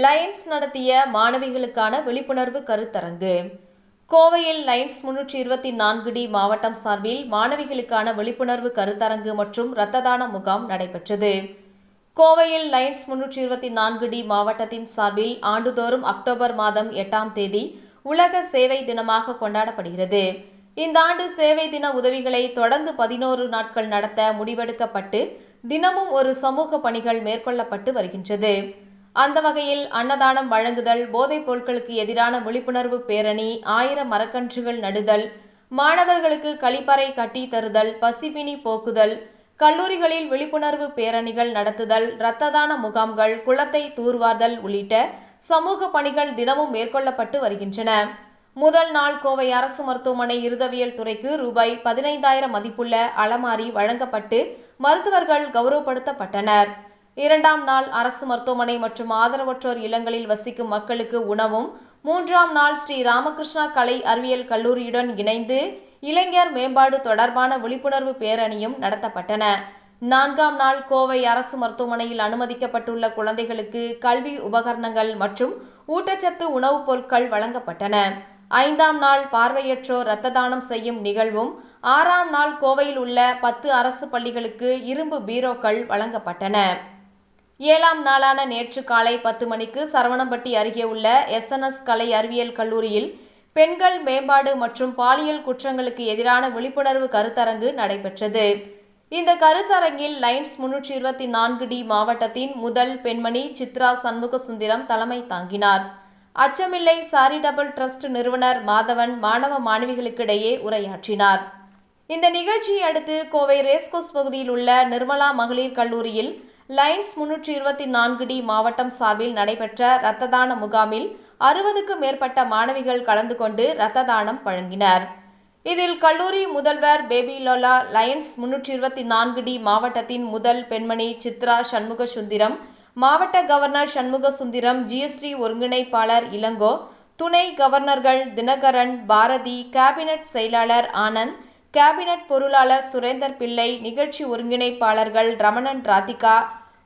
Lions நடத்திய மாணவிகளுக்கான விழிப்புணர்வு கருத்தரங்கு. கோவையில் லைன்ஸ் முன்னூற்றி இருபத்தி நான்கு டி மாவட்டம் சார்பில் மாணவிகளுக்கான விழிப்புணர்வு கருத்தரங்கு மற்றும் இரத்த தான முகாம் நடைபெற்றது. கோவையில் லைன்ஸ் முன்னூற்றி இருபத்தி நான்கு டி மாவட்டத்தின் சார்பில் ஆண்டுதோறும் அக்டோபர் மாதம் எட்டாம் தேதி உலக சேவை தினமாக கொண்டாடப்படுகிறது. இந்த ஆண்டு சேவை தின உதவிகளை தொடர்ந்து பதினோரு நாட்கள் நடத்த முடிவெடுக்கப்பட்டு தினமும் ஒரு சமூக பணிகள் மேற்கொள்ளப்பட்டு வருகின்றது. அந்த வகையில் அன்னதானம் வழங்குதல் போதைப் பொருட்களுக்கு எதிரான விழிப்புணர்வு பேரணி ஆயிரம் மரக்கன்றுகள் நடுதல் மாணவர்களுக்கு கழிப்பறை கட்டி தருதல் பசிபினி போக்குதல் கல்லூரிகளில் விழிப்புணர்வு பேரணிகள் நடத்துதல் இரத்த தான முகாம்கள் குளத்தை தூர்வார்தல் உள்ளிட்ட சமூக பணிகள் தினமும் மேற்கொள்ளப்பட்டு வருகின்றன. முதல் நாள் கோவை அரசு மருத்துவமனை இருதவியல் துறைக்கு ரூபாய் பதினைந்தாயிரம் மதிப்புள்ள அலமாரி வழங்கப்பட்டு மருத்துவர்கள் கௌரவப்படுத்தப்பட்டனர். இரண்டாம் நாள் அரசு மருத்துவமனை மற்றும் ஆதரவற்றோர் இல்லங்களில் வசிக்கும் மக்களுக்கு உணவும் மூன்றாம் நாள் ஸ்ரீ ராமகிருஷ்ணா கலை அறிவியல் கல்லூரியுடன் இணைந்து இளைஞர் மேம்பாடு தொடர்பான விழிப்புணர்வு பேரணியும் நடத்தப்பட்டன. நான்காம் நாள் கோவை அரசு மருத்துவமனையில் அனுமதிக்கப்பட்டுள்ள குழந்தைகளுக்கு கல்வி உபகரணங்கள் மற்றும் ஊட்டச்சத்து உணவுப் பொருட்கள் வழங்கப்பட்டன. ஐந்தாம் நாள் பார்வையற்றோர் இரத்த தானம் செய்யும் நிகழ்வும் ஆறாம் நாள் கோவையில் உள்ள பத்து அரசு பள்ளிகளுக்கு இரும்பு பீரோக்கள் வழங்கப்பட்டன. ஏழாம் நாளான நேற்று காலை பத்து மணிக்கு சரவணம்பட்டி அருகே உள்ள எஸ்என்எஸ் கலை அறிவியல் கல்லூரியில் பெண்கள் மேம்பாடு மற்றும் பாலியல் குற்றங்களுக்கு எதிரான விழிப்புணர்வு கருத்தரங்கு நடைபெற்றது. இந்த கருத்தரங்கில் லைன்ஸ் முன்னூற்றி இருபத்தி நான்கு டி மாவட்டத்தின் முதல் பெண்மணி சித்ரா சண்முக சுந்தரம் தலைமை தாங்கினார். அச்சமில்லை சாரிடபிள் ட்ரஸ்ட் நிறுவனர் மாதவன் மாணவ மாணவிகளுக்கிடையே உரையாற்றினார். இந்த நிகழ்ச்சியை அடுத்து கோவை ரேஸ்கோஸ் பகுதியில் உள்ள நிர்மலா மகளிர் கல்லூரியில் லைன்ஸ் முன்னூற்றி இருபத்தி நான்கு டி மாவட்டம் சார்பில் நடைபெற்ற இரத்த தான முகாமில் அறுபதுக்கும் மேற்பட்ட மாணவிகள் கலந்து கொண்டு இரத்த தானம் வழங்கினர். இதில் கல்லூரி முதல்வர் பேபி லோலா லயன்ஸ் முன்னூற்றி இருபத்தி நான்கு டி மாவட்டத்தின் முதல் பெண்மணி சித்ரா சண்முக சுந்தரம் மாவட்ட கவர்னர் சண்முக சுந்தரம் ஜிஎஸ்டி ஒருங்கிணைப்பாளர் இளங்கோ துணை கவர்னர்கள் தினகரன் பாரதி கேபினட் செயலாளர் ஆனந்த் கேபினட் பொருளாளர் சுரேந்தர் பிள்ளை நிகழ்ச்சி ஒருங்கிணைப்பாளர்கள் ரமணன் ராதிகா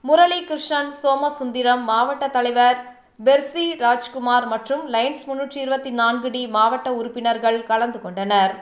முரளி கிருஷ்ணன் சோமசுந்தரம் மாவட்ட தலைவர் பெர்சி ராஜ்குமார் மற்றும் லைன்ஸ் முன்னூற்றி இருபத்தி நான்கு டி மாவட்ட உறுப்பினர்கள் கலந்து கொண்டனர்.